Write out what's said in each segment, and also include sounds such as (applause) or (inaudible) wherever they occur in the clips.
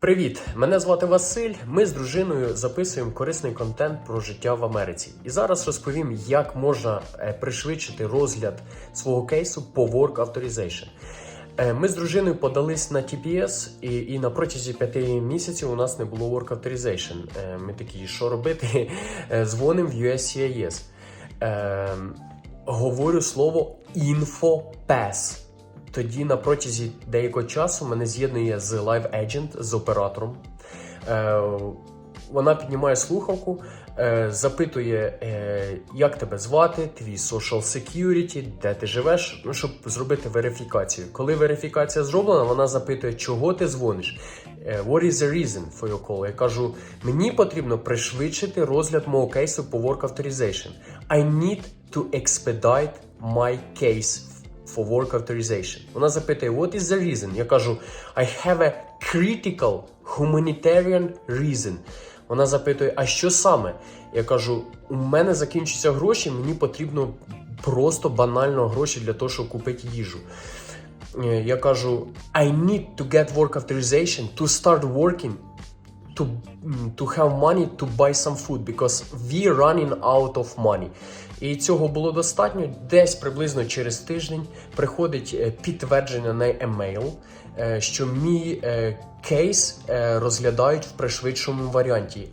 Привіт! Мене звати Василь. Ми з дружиною записуємо корисний контент про життя в Америці. І зараз розповім, як можна е, пришвидшити розгляд свого кейсу по Work Authorization. Е, Ми з дружиною подались на TPS, і, і на протязі п'яти місяців у нас не було Work Authorization. Е, Ми такі, що робити? (laughs) Дзвонимо в USCIS. Е, Говорю слово «InfoPass». Тоді на протязі деякого часу мене з'єднує з Live Agent, з оператором. Е, вона піднімає слухавку, е, запитує, е, як тебе звати, твій social security, де ти живеш, ну, щоб зробити верифікацію. Коли верифікація зроблена, вона запитує, чого ти дзвониш. Е, What is the reason for your call? Я кажу, мені потрібно пришвидшити розгляд мого кейсу по Work Authorization. I need to expedite my case for work authorization. Вона запитує, what is the reason? Я кажу, I have a critical humanitarian reason. Вона запитує, а що саме? Я кажу, у мене закінчуються гроші, мені потрібно просто банально гроші для того, щоб купити їжу. Е, Я кажу, I need to get work authorization to start working to, mm, to have money to buy some food because we running out of money. І цього було достатньо. Десь приблизно через тиждень приходить е, підтвердження на емейл, е, що мій е, кейс розглядають в пришвидшому варіанті.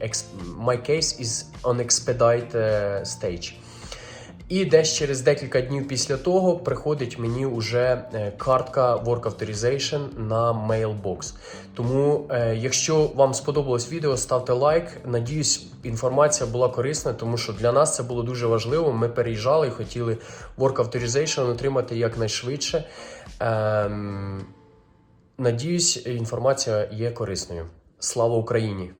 My case is on expedite stage. І десь через декілька днів після того приходить мені вже е, картка Work Authorization на Mailbox. Тому, е, якщо вам сподобалось відео, ставте лайк. Надіюсь, інформація була корисна, тому що для нас це було дуже важливо. Ми переїжджали і хотіли Work Authorization отримати якнайшвидше. Ем, надіюсь, інформація є корисною. Слава Україні!